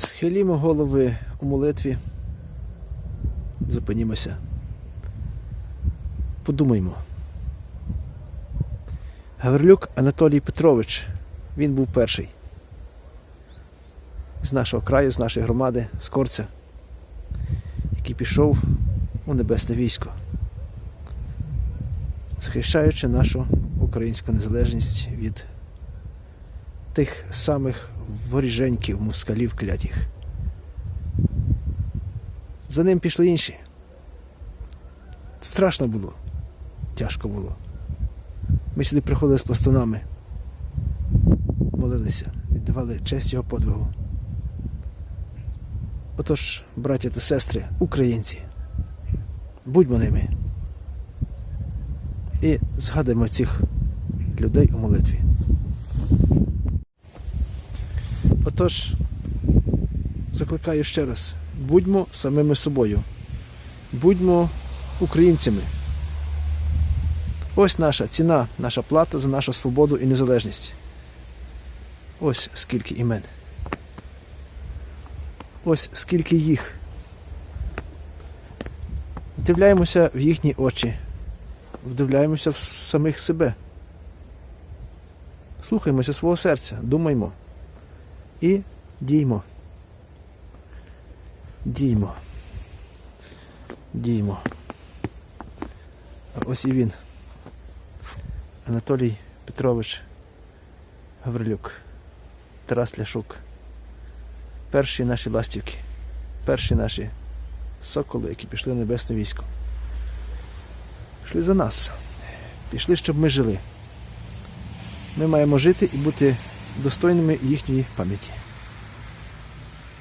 Схилімо голови у молитві. Зупинімося. Подумаймо. Гаврилюк Анатолій Петрович. Він був перший. З нашого краю, з нашої громади, з Корця, який пішов у небесне військо, захищаючи нашу українську незалежність від тих самих воріженьків, мускалів клятіх. За ним пішли інші. Страшно було, тяжко було. Ми сюди приходили з пластунами, молилися, віддавали честь його подвигу. Отож, браття та сестри, українці, будьмо ними. І згадуємо цих людей у молитві. Отож, закликаю ще раз: будьмо самими собою, будьмо українцями. Ось наша ціна, наша плата за нашу свободу і незалежність. Ось скільки імен. Ось скільки їх. Вдивляємося в їхні очі, вдивляємося в самих себе. Слухаємося свого серця, думаймо і діймо. Діймо. Діймо. Ось і він. Анатолій Петрович Гаврилюк, Тарас Ляшук. Перші наші ластівки, перші наші соколи, які пішли в небесне військо. Пішли за нас. Пішли, щоб ми жили. Ми маємо жити і бути достойними їхньої пам'яті.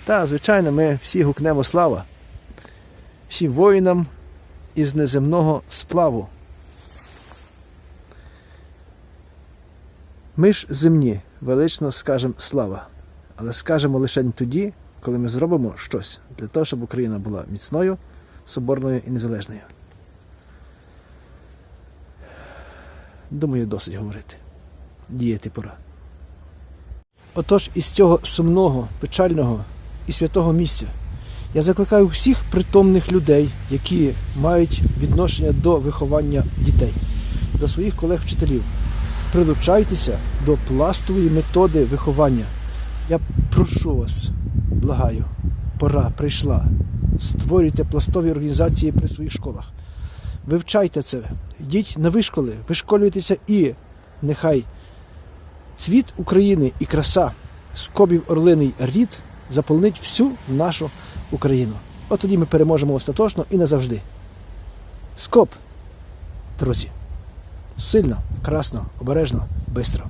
Та, звичайно, ми всі гукнемо слава, всі воїнам із неземного сплаву. Ми ж земні велично скажемо слава, але скажемо лише тоді, коли ми зробимо щось для того, щоб Україна була міцною, соборною і незалежною. Думаю, досить говорити. Діяти пора. Отож, із цього сумного, печального і святого місця я закликаю всіх притомних людей, які мають відношення до виховання дітей, до своїх колег-вчителів. Прилучайтеся до пластової методи виховання. Я прошу вас, благаю, пора прийшла. Створюйте пластові організації при своїх школах. Вивчайте це, йдіть на вишколи, вишколюйтеся і нехай цвіт України і краса, скобів орлиний рід заполнить всю нашу Україну. От тоді ми переможемо остаточно і назавжди. Скоп, друзі, сильно, красно, обережно, бистро.